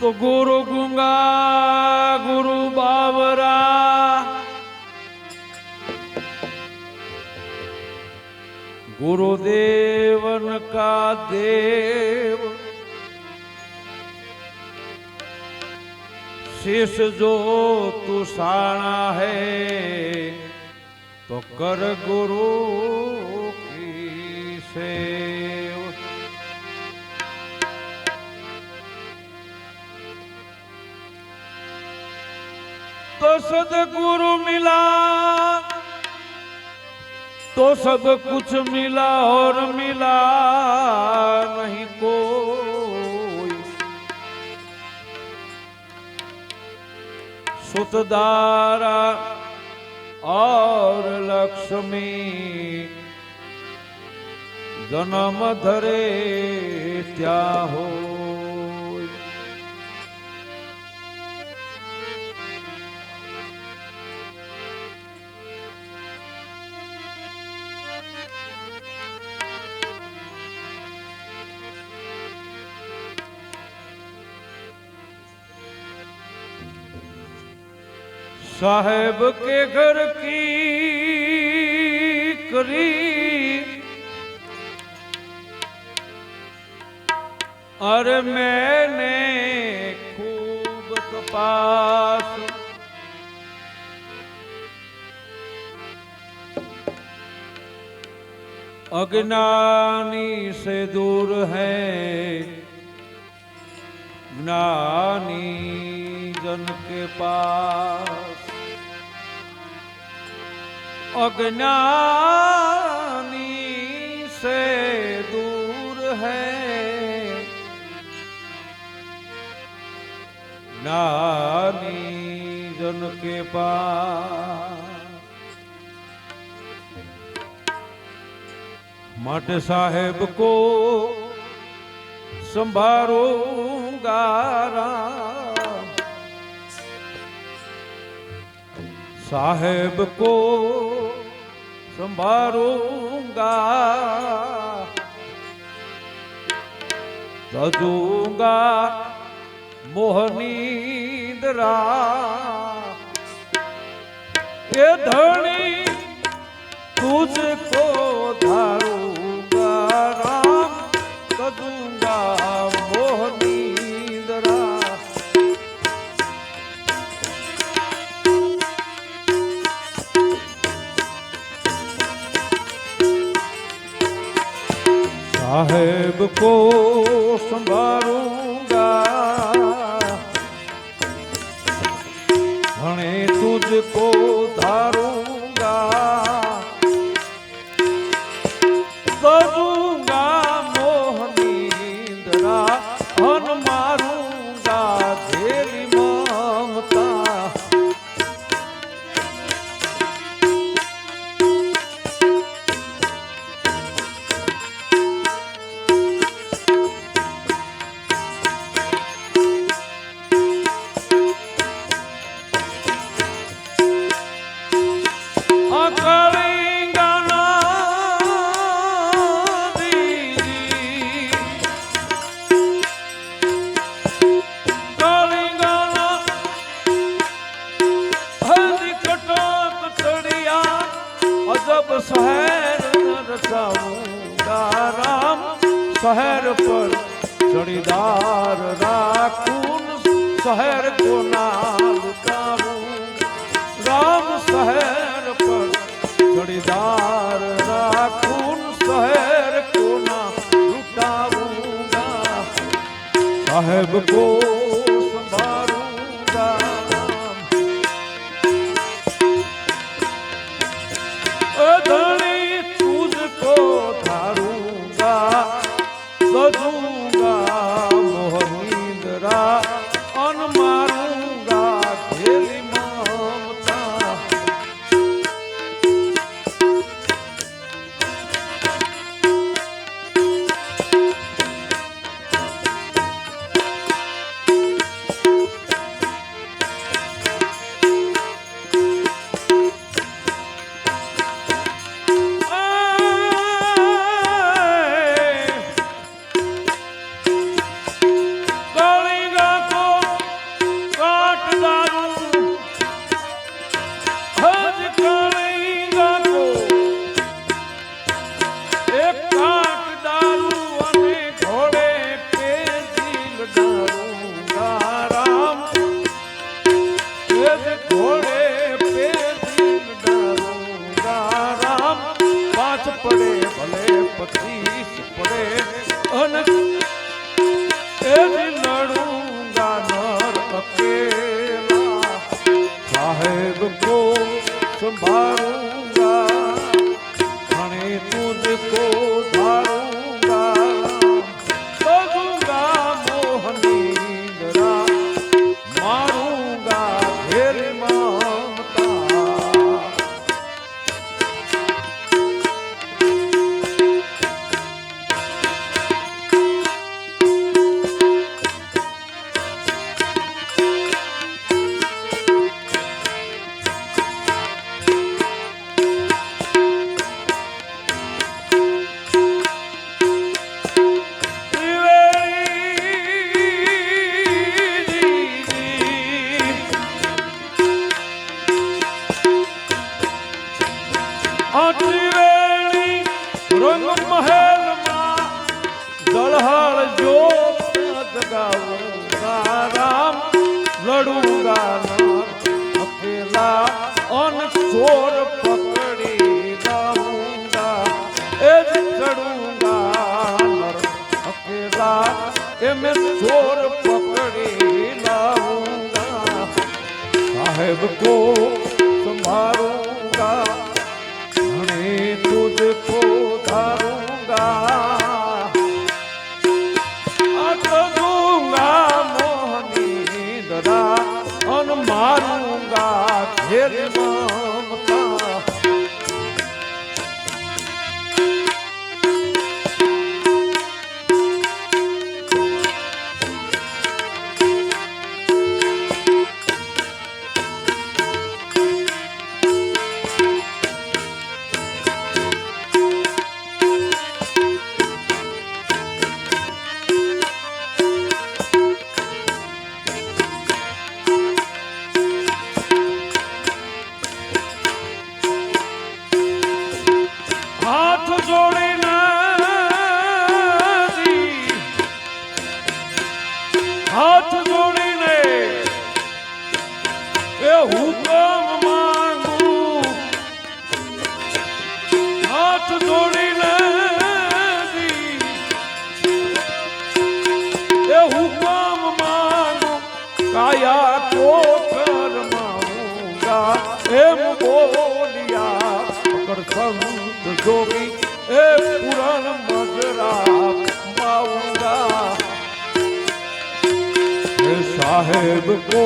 तो गुरु गुंगा, गुरु बाबरा गुरुदेवन का देव। शिष जो तुषाणा है तो कर गुरु। तो सदगुरु मिला। तो सब कुछ मिला और मिला नहीं कोई। सुतदारा और लक्ष्मी, जन्म धरे क्या हो। साहेब के घर की करी अरे मैंने खूब तपास अज्ञानी से दूर है। ज्ञानी जन के पास। अज्ञानी से दूर है। ज्ञानी जन के पास। मठ साहेब को संभारूँगा राम। साहेब को સંભાળુંગા. જજુંગા મોહનીદરા એ ધણી તુજ કો ધારુંગા. રામ કજુંગા साहेब को संभारूंगा हणे तुझको धारूंगा રચાવુંગા રામ શહેર પર ચડીદાર રાખું, શહેર કો નામ લુટાવું રામ શહેર પર ચડીદાર રાખું, શહેર કોના લુટાવુંગા. સાહેબ કો જ પડે ભલે પચીસ પડે. અને એની લડુંગા નર અકેલા. સાહેબ કો સંભાળુંગા. ઘણે તુજકો ગૌરંગા રામ લડુંગા રામ અકેલા, અન સોર પકડી રામુંગા એ જ ચડુંગા નર અકેલા એ મે સોર પકડી લાઉંગા સાહેબ કો દીકરા હન મારું ગા ફેર મમતા બોલિયા સંત એ પુરાણ મજરા પાઉંગા હે સાહેબ કો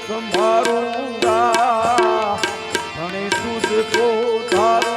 સંભાળુંગા અને તુજ કો ધાર